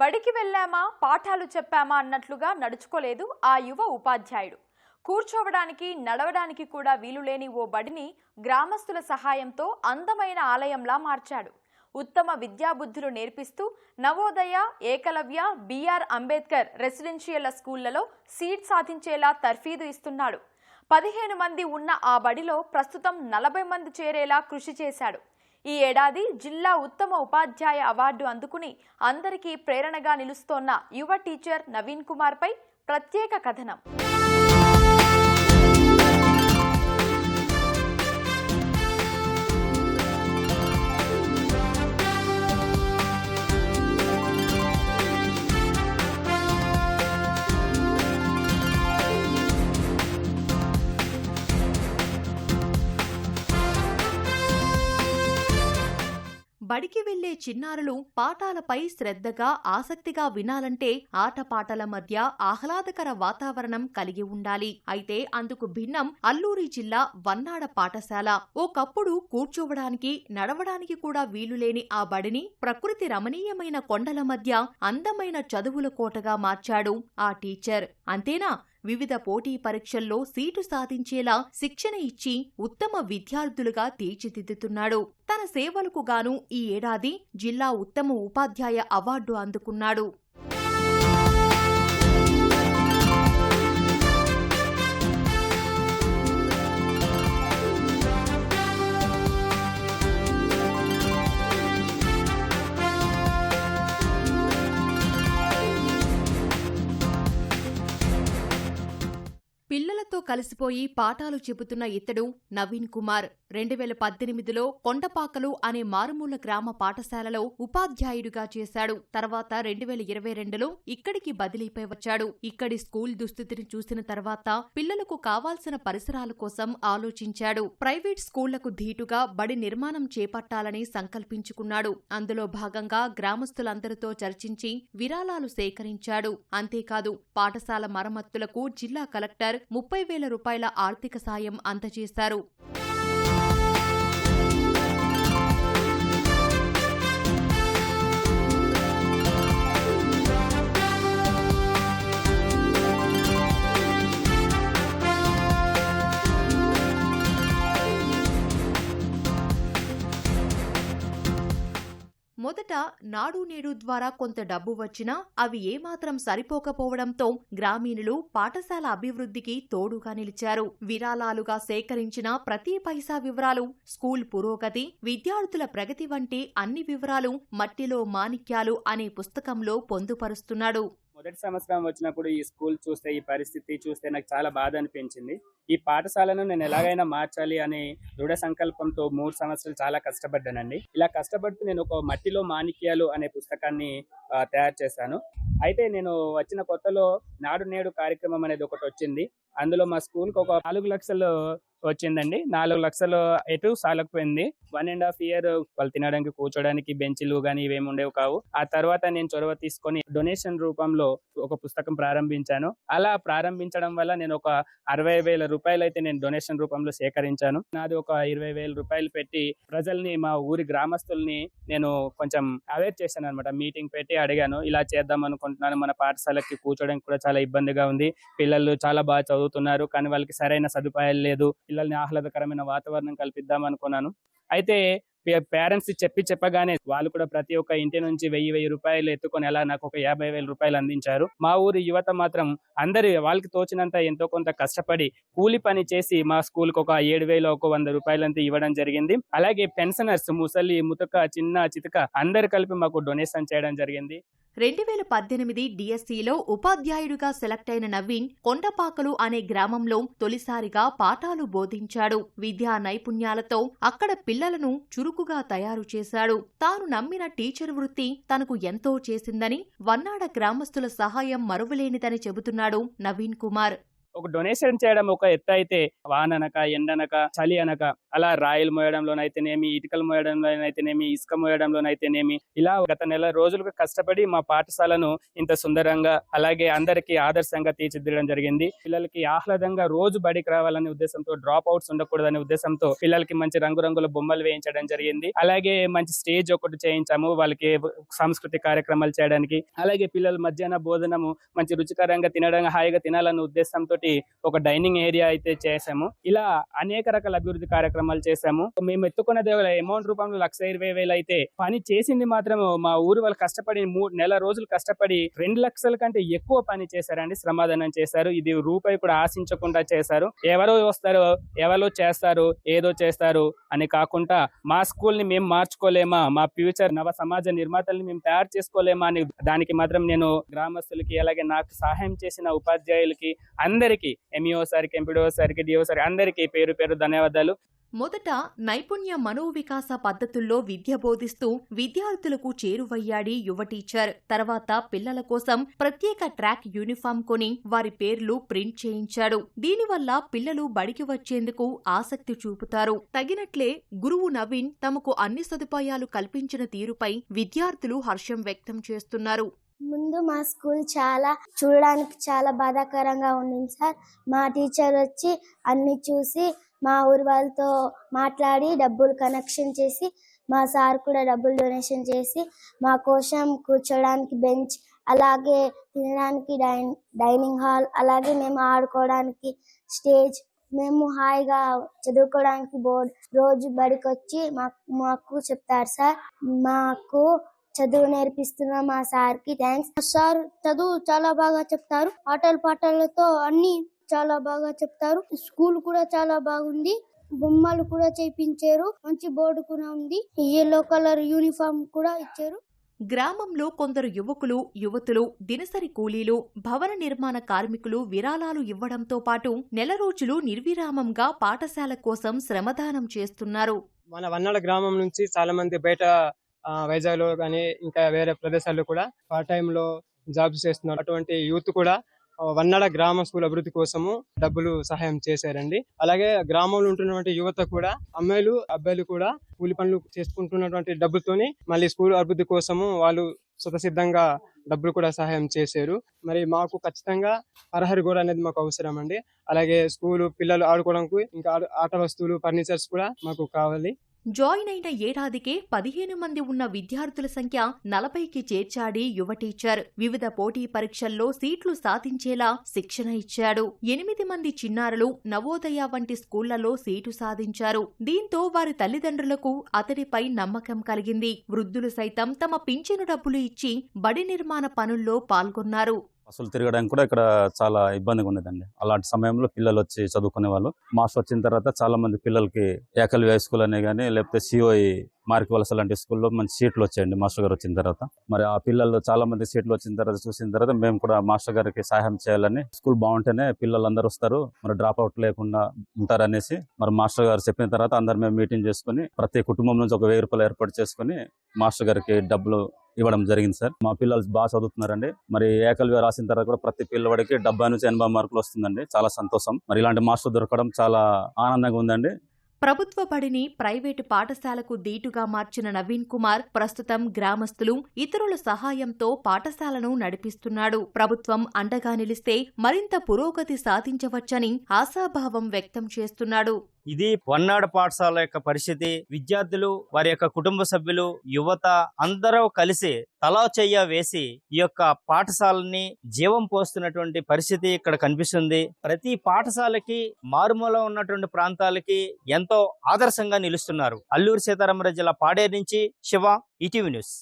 బడికి వెళ్ళామా? పాఠాలు చెప్పామా? అన్నట్లుగా నడుచుకోలేదు ఆ యువ ఉపాధ్యాయుడు. కూర్చోవడానికి నడవడానికి కూడా వీలులేని ఓ బడిని గ్రామస్తుల సహాయంతో అందమైన ఆలయంలా మార్చాడు. ఉత్తమ విద్యాబుద్ధులు నేర్పిస్తూ నవోదయ ఏకలవ్య బిఆర్ అంబేద్కర్ రెసిడెన్షియల్ స్కూళ్ళలో సీట్ సాధించేలా తర్ఫీదు ఇస్తున్నాడు. పదిహేను మంది ఉన్న ఆ బడిలో ప్రస్తుతం నలభై మంది చేరేలా కృషి చేశాడు. ఈ ఏడాది జిల్లా ఉత్తమ ఉపాధ్యాయ అవార్డు అందుకుని అందరికీ ప్రేరణగా నిలుస్తోన్న యువ టీచర్ నవీన్ కుమార్పై ప్రత్యేక కథనం. బడికి వెళ్ళే చిన్నారులు పాఠాలపై శ్రద్ధగా ఆసక్తిగా వినాలంటే ఆటపాటల మధ్య ఆహ్లాదకర వాతావరణం కలిగి ఉండాలి. అయితే అందుకు భిన్నం అల్లూరి జిల్లా వన్నాడ పాఠశాల. ఒకప్పుడు కూర్చోవడానికి నడవడానికి కూడా వీలులేని ఆ బడిని ప్రకృతి రమణీయమైన కొండల మధ్య అందమైన చదువుల కోటగా మార్చాడు ఆ టీచర్. అంతేనా? వివిధ పోటీ పరీక్షల్లో సీటు సాధించేలా శిక్షణ ఇచ్చి ఉత్తమ విద్యార్థులుగా తీర్చిదిద్దుతున్నాడు. తన సేవలకు గాను ఈ ఏడాది జిల్లా ఉత్తమ ఉపాధ్యాయ అవార్డు అందుకున్నాడు. కలిసిపోయి పాఠాలు చెబుతున్న ఇతడు నవీన్ కుమార్. రెండు వేల పద్దెనిమిదిలో కొండపాకలు అనే మారుమూల గ్రామ పాఠశాలలో ఉపాధ్యాయుడిగా చేశాడు. తర్వాత రెండు వేల ఇరవై రెండులో ఇక్కడికి బదిలీపై వచ్చాడు. ఇక్కడి స్కూల్ దుస్థితిని చూసిన తర్వాత పిల్లలకు కావాల్సిన పరిసరాల కోసం ఆలోచించాడు. ప్రైవేట్ స్కూళ్ళకు ధీటుగా బడి నిర్మాణం చేపట్టాలని సంకల్పించుకున్నాడు. అందులో భాగంగా గ్రామస్తులందరితో చర్చించి విరాళాలు సేకరించాడు. అంతేకాదు పాఠశాల మరమ్మతులకు జిల్లా కలెక్టర్ ముప్పై వేల రూపాయల ఆర్థిక సాయం అందజేశారు. నాడు నేడు ద్వారా కొంత డబ్బు వచ్చినా అవి ఏమాత్రం సరిపోకపోవడంతో గ్రామీణులు పాఠశాల అభివృద్ధికి తోడుగా నిలిచారు. విరాళాలుగా సేకరించిన ప్రతి పైసా వివరాలు స్కూల్ పురోగతి విద్యార్థుల ప్రగతి వంటి అన్ని వివరాలు మట్టిలో మాణిక్యాలు అనే పుస్తకంలో పొందుపరుస్తున్నాడు. మొదటి సంవత్సరం వచ్చినప్పుడు ఈ స్కూల్ చూస్తే ఈ పరిస్థితి చూస్తే నాకు చాలా బాధ అనిపించింది. ఈ పాఠశాలను నేను ఎలాగైనా మార్చాలి అనే దృఢ సంకల్పంతో మూడు సంవత్సరాలు చాలా కష్టపడ్డానండి. ఇలా కష్టపడుతూ నేను ఒక మట్టిలో మాణిక్యాలు అనే పుస్తకాన్ని తయారు చేశాను. అయితే నేను వచ్చిన కొత్తలో నాడు నేడు కార్యక్రమం అనేది ఒకటి వచ్చింది. అందులో మా స్కూల్కి ఒక నాలుగు లక్షలు వచ్చిందండి. నాలుగు లక్షలు ఎటు సాలకపోయింది. వన్ అండ్ హాఫ్ ఇయర్ వాళ్ళు తినడానికి కూర్చోడానికి బెంచ్లు కానీ ఇవేమి ఉండేవి కావు. ఆ తర్వాత నేను చొరవ తీసుకొని డొనేషన్ రూపంలో ఒక పుస్తకం ప్రారంభించాను. అలా ప్రారంభించడం వల్ల నేను ఒక అరవై వేల రూపాయలు అయితే నేను డొనేషన్ రూపంలో సేకరించాను. నాది ఒక ఇరవై వేల రూపాయలు పెట్టి ప్రజల్ని మా ఊరి గ్రామస్తుల్ని నేను కొంచెం అవేర్ చేశాను అనమాట మీటింగ్ పెట్టి అడిగాను ఇలా చేద్దాం అనుకుంటున్నాను. మన పాఠశాలకి కూర్చోడానికి కూడా చాలా ఇబ్బందిగా ఉంది. పిల్లలు చాలా బాగా చదువుతున్నారు కానీ వాళ్ళకి సరైన సదుపాయాలు లేదు. పిల్లల్ని ఆహ్లాదకరమైన వాతావరణం కల్పిద్దాం అనుకున్నాను అయితే పేరెంట్స్ చెప్పి చెప్పగానే వాళ్ళు కూడా ప్రతి ఒక్క ఇంటి నుంచి వెయ్యి వెయ్యి రూపాయలు ఎత్తుకొని అలా నాకు ఒక యాభై వేల రూపాయలు అందించారు. మా ఊరి యువత మాత్రం అందరి వాళ్ళకి తోచినంత ఎంతో కొంత కష్టపడి కూలి పని చేసి మా స్కూల్కి ఒక ఏడు వేల ఒక వంద రూపాయలంతా ఇవ్వడం జరిగింది. అలాగే పెన్షనర్స్ ముసలి ముతక చిన్న చితక అందరు కలిపి మాకు డొనేషన్ చేయడం జరిగింది. రెండు వేల పద్దెనిమిది డిఎస్సిలో ఉపాధ్యాయుడిగా సెలెక్ట్ అయిన నవీన్ కొండపాకలు అనే గ్రామంలో తొలిసారిగా పాఠాలు బోధించాడు. విద్యా నైపుణ్యాలతో అక్కడ పిల్లలను చురుకుగా తయారు చేశాడు. తాను నమ్మిన టీచర్ వృత్తి తనకు ఎంతో చేసిందని వన్నాడ గ్రామస్తుల సహాయం మరువలేనిదని చెబుతున్నాడు నవీన్ కుమార్. ఒక డొనేషన్ చేయడం ఒక ఎత్తు అయితే వాననక ఎండనక చలి అనక అలా రాయిలు మోయడంలోనైతేనేమి ఇటుకలు మోయడంలోనైతేనేమి ఇసుక మోయడంలోనైతేనేమి ఇలా గత నెల రోజులుగా కష్టపడి మా పాఠశాలను ఇంత సుందరంగా అలాగే అందరికీ ఆదర్శంగా తీర్చిదిద్దడం జరిగింది. పిల్లలకి ఆహ్లాదంగా రోజు బడికి రావాలనే ఉద్దేశంతో డ్రాప్ అవుట్స్ ఉండకూడదనే ఉద్దేశంతో పిల్లలకి మంచి రంగురంగుల బొమ్మలు వేయించడం జరిగింది. అలాగే మంచి స్టేజ్ ఒకటి చేయించాము వాళ్ళకి సాంస్కృతిక కార్యక్రమాలు చేయడానికి. అలాగే పిల్లలు మధ్యాహ్న భోజనము మంచి రుచికరంగా తినడం హాయిగా తినాలన్న ఉద్దేశంతో ఒక డైనింగ్ ఏరియా అయితే చేసాము ఇలా అనేక రకాల అభివృద్ధి కార్యక్రమాలు చేశాము. మేము ఎత్తుకున్నది అమౌంట్ రూపంలో లక్ష ఇరవై వేలు అయితే పని చేసింది మాత్రం మా ఊరు వాళ్ళు కష్టపడి మూడు నెల రోజులు కష్టపడి రెండు లక్షల కంటే ఎక్కువ పని చేశారండి. శ్రమదానం చేశారు. ఇది రూపాయి కూడా ఆశించకుండా చేశారు. ఎవరో వస్తారు ఎవరో చేస్తారు ఏదో చేస్తారు అని కాకుండా మా స్కూల్ని మేము మార్చుకోలేమా మా ఫ్యూచర్ నవ సమాజ నిర్మాతల్ని మేము తయారు చేసుకోలేమా అని దానికి మాత్రం నేను గ్రామస్తులకి అలాగే నాకు సహాయం చేసిన ఉపాధ్యాయులకి అందరికీ ఎంఈఓ సార్కి ఎంపీడీఓ సార్కి డిఓ సార్ అందరికీ పేరు పేరు ధన్యవాదాలు. మొదట నైపుణ్య మనోవికాస పద్ధతుల్లో విద్య బోధిస్తూ విద్యార్థులకు చేరువయ్యాడి యువ టీచర్. తర్వాత పిల్లల కోసం ప్రత్యేక ట్రాక్ యూనిఫామ్ కొని వారి పేర్లు ప్రింట్ చేయించాడు. దీనివల్ల పిల్లలు బడికి వచ్చేందుకు ఆసక్తి చూపుతారు. తగినట్లే గురువు నవీన్ తమకు అన్ని సదుపాయాలు కల్పించిన తీరుపై విద్యార్థులు హర్షం వ్యక్తం చేస్తున్నారు. ముందు మా స్కూల్ చాలా చూడడానికి చాలా బాధాకరంగా ఉండింది సార్. మా టీచర్ వచ్చి అన్ని చూసి మా ఊరి వాళ్ళతో మాట్లాడి డబ్బులు కనెక్షన్ చేసి మా సార్ కూడా డబ్బులు డొనేషన్ చేసి మా కోసం కూర్చోడానికి బెంచ్ అలాగే తినడానికి డైన్ డైనింగ్ హాల్ అలాగే మేము ఆడుకోవడానికి స్టేజ్. మేము హాయిగా చదువుకోవడానికి బోర్డ్. రోజు బడికి వచ్చి మాకు మాకు చెప్తారు సార్. మాకు చదువు నేర్పిస్తున్న మా సార్కి థ్యాంక్స్ సార్ చదువు చాలా బాగా చెప్తారు. ఆటల పాటలతో అన్ని చాలా బాగా చెప్తారు. స్కూల్ కూడా చాలా బాగుంది. బొమ్మలు కూడా చేయించారు మంచి బోర్డు కూడా ఉంది. ఎల్లో కలర్ యూనిఫామ్ కూడా ఇచ్చారు. గ్రామంలో కొందరు యువకులు యువతులు దినసరి కూలీలు భవన నిర్మాణ కార్మికులు విరాళాలు ఇవ్వడంతో పాటు నెల రోజులు నిర్విరామంగా పాఠశాల కోసం శ్రమదానం చేస్తున్నారు. మన వన్నాడ గ్రామం నుంచి చాలా మంది బయట వైజాగ్లో వైజాగ్లో కానీ ఇంకా వేరే ప్రదేశాల్లో కూడా పార్ట్ టైంలో జాబ్స్ చేస్తున్నారు అటువంటి యూత్ కూడా వన్నడ గ్రామ స్కూల్ అభివృద్ధి కోసము డబ్బులు సహాయం చేశారండి. అలాగే గ్రామంలో ఉంటున్నటువంటి యువత కూడా అమ్మాయిలు అబ్బాయిలు కూడా కూలి పనులు చేసుకుంటున్నటువంటి డబ్బులతోని మళ్ళీ స్కూల్ అభివృద్ధి కోసము వాళ్ళు స్వతసిద్ధంగా డబ్బులు కూడా సహాయం చేశారు. మరి మాకు ఖచ్చితంగా అర్హరి గోడ అనేది మాకు అవసరం అండి. అలాగే స్కూల్ పిల్లలు ఆడుకోవడానికి ఇంకా ఆట వస్తువులు ఫర్నిచర్స్ కూడా మాకు కావాలి. జాయిన్ అయిన ఏడాదికే పదిహేను మంది ఉన్న విద్యార్థుల సంఖ్య నలభైకి చేర్చాడి యువ టీచర్. వివిధ పోటీ పరీక్షల్లో సీట్లు సాధించేలా శిక్షణ ఇచ్చాడు. ఎనిమిది మంది చిన్నారులు నవోదయ వంటి స్కూళ్ళలో సీటు సాధించారు. దీంతో వారి తల్లిదండ్రులకు అతడిపై నమ్మకం కలిగింది. వృద్ధులు సైతం తమ పింఛను డబ్బులు ఇచ్చి బడి నిర్మాణ పనుల్లో పాల్గొన్నారు. బస్సులు తిరగడానికి కూడా ఇక్కడ చాలా ఇబ్బందిగా ఉండేదండి. అలాంటి సమయంలో పిల్లలు వచ్చి చదువుకునే వాళ్ళు మాస్టర్ వచ్చిన తర్వాత చాలా మంది పిల్లలకి ఏకల్ హై స్కూల్ అనే కానీ లేకపోతే సిఓఈ మార్కి వలస లాంటి స్కూల్లో మంచి సీట్లు వచ్చాయండి. మాస్టర్ గారు వచ్చిన తర్వాత. మరి ఆ పిల్లలు చాలా మంది సీట్లు వచ్చిన తర్వాత చూసిన తర్వాత మేము కూడా మాస్టర్ గారికి సహాయం చేయాలని స్కూల్ బాగుంటేనే పిల్లలు అందరూ వస్తారు. మరి డ్రాప్ అవుట్ లేకుండా ఉంటారనేసి మరి మాస్టర్ గారు చెప్పిన తర్వాత అందరు మేము మీటింగ్ చేసుకుని ప్రతి కుటుంబం నుంచి ఒక వెయ్యి రూపాయలు ఏర్పాటు చేసుకుని మాస్టర్ గారికి డబ్బులు ఇవ్వడం జరిగింది సార్. మా పిల్లలు బాగా చదువుతున్నారండి. మరి ఏకల్వి రాసిన తర్వాత కూడా ప్రతి పిల్లవాడికి డెబ్బై నుంచి ఎనభై మార్కులు వస్తుందండి. చాలా సంతోషం. మరి ఇలాంటి మాస్టర్ దొరకడం చాలా ఆనందంగా ఉందండి. ప్రభుత్వ బడిని ప్రైవేటు పాఠశాలకు దీటుగా మార్చిన నవీన్ కుమార్ ప్రస్తుతం గ్రామస్తులు ఇతరుల సహాయంతో పాఠశాలను నడిపిస్తున్నాడు. ప్రభుత్వం అండగా నిలిస్తే మరింత పురోగతి సాధించవచ్చని ఆశాభావం వ్యక్తం చేస్తున్నాడు. ఇది వన్నాడు పాఠశాల యొక్క పరిస్థితి. విద్యార్థులు వారి యొక్క కుటుంబ సభ్యులు యువత అందరూ కలిసి తలా చెయ్య వేసి ఈ యొక్క పాఠశాలని జీవం పోస్తున్నటువంటి పరిస్థితి ఇక్కడ కనిపిస్తుంది. ప్రతి పాఠశాలకి మారుమూల ఉన్నటువంటి ప్రాంతాలకి ఎంతో ఆదర్శంగా నిలుస్తున్నారు. అల్లూరు సీతారామరాజు జిల్లా పాడేరు నుంచి శివ ఈటీవీ న్యూస్.